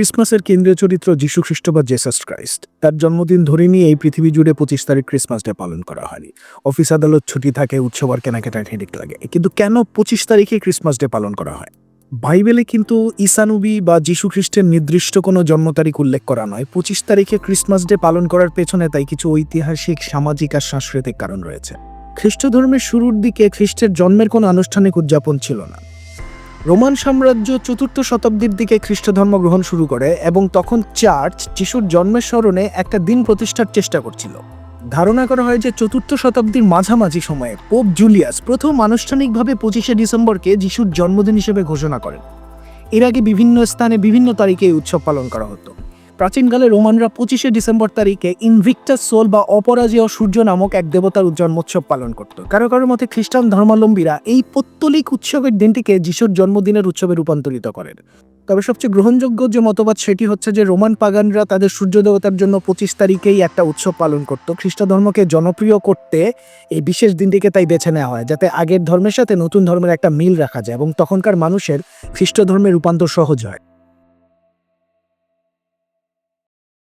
ক্রিসমাসের কেন্দ্রীয় চরিত্র যীশু খ্রিস্ট বা জেসাস ক্রাইস্ট। তার জন্মদিন ধরে নিয়ে এই পৃথিবী জুড়ে পঁচিশ তারিখ ক্রিসমাস ডে পালন করা হয়নি। অফিস আদালত ছুটি থাকে, উৎসব আর কেনাকাটার হেডিক লাগে। কিন্তু কেন পঁচিশ তারিখে ক্রিসমাস ডে পালন করা হয়? বাইবেলে কিন্তু ঈসানবী বা যীশু খ্রিস্টের নির্দিষ্ট কোনো জন্ম তারিখ উল্লেখ করা নয়। পঁচিশ তারিখে ক্রিসমাস ডে পালন করার পেছনে তাই কিছু ঐতিহাসিক, সামাজিক আর সাংস্কৃতিক কারণ রয়েছে। খ্রিস্ট ধর্মের শুরুর দিকে খ্রিস্টের জন্মের কোনো আনুষ্ঠানিক উদযাপন ছিল না। রোমান সাম্রাজ্য চতুর্থ শতাব্দীর দিকে খ্রিস্ট ধর্ম গ্রহণ শুরু করে এবং তখন চার্চ যিশুর জন্মের স্মরণে একটা দিন প্রতিষ্ঠার চেষ্টা করছিল। ধারণা করা হয় যে চতুর্থ শতাব্দীর মাঝামাঝি সময়ে পোপ জুলিয়াস প্রথম আনুষ্ঠানিকভাবে পঁচিশে ডিসেম্বরকে যিশুর জন্মদিন হিসেবে ঘোষণা করেন। এর আগে বিভিন্ন স্থানে বিভিন্ন তারিখে এই উৎসব পালন করা হতো। প্রাচীনকালে রোমানরা পঁচিশে ডিসেম্বর তারিখে ইনভিক্টাস সোল বা অপরাজেয় সূর্য নামক এক দেবতার জন্মোৎসব পালন করত। কারও কারও মতে খ্রিস্টান ধর্মাবলম্বীরা এই পত্তলিক উৎসবের দিনটিকে যিশুর জন্মদিনের উৎসবে রূপান্তরিত করেন। তবে সবচেয়ে গ্রহণযোগ্য যে মতবাদ সেটি হচ্ছে যে রোমান পাগানরা তাদের সূর্য দেবতার জন্য পঁচিশ তারিখেই একটা উৎসব পালন করত। খ্রিস্ট ধর্মকে জনপ্রিয় করতে এই বিশেষ দিনটিকে তাই বেছে নেওয়া হয়, যাতে আগের ধর্মের সাথে নতুন ধর্মের একটা মিল রাখা যায় এবং তখনকার মানুষের খ্রিস্ট ধর্মের রূপান্তর সহজ হয়।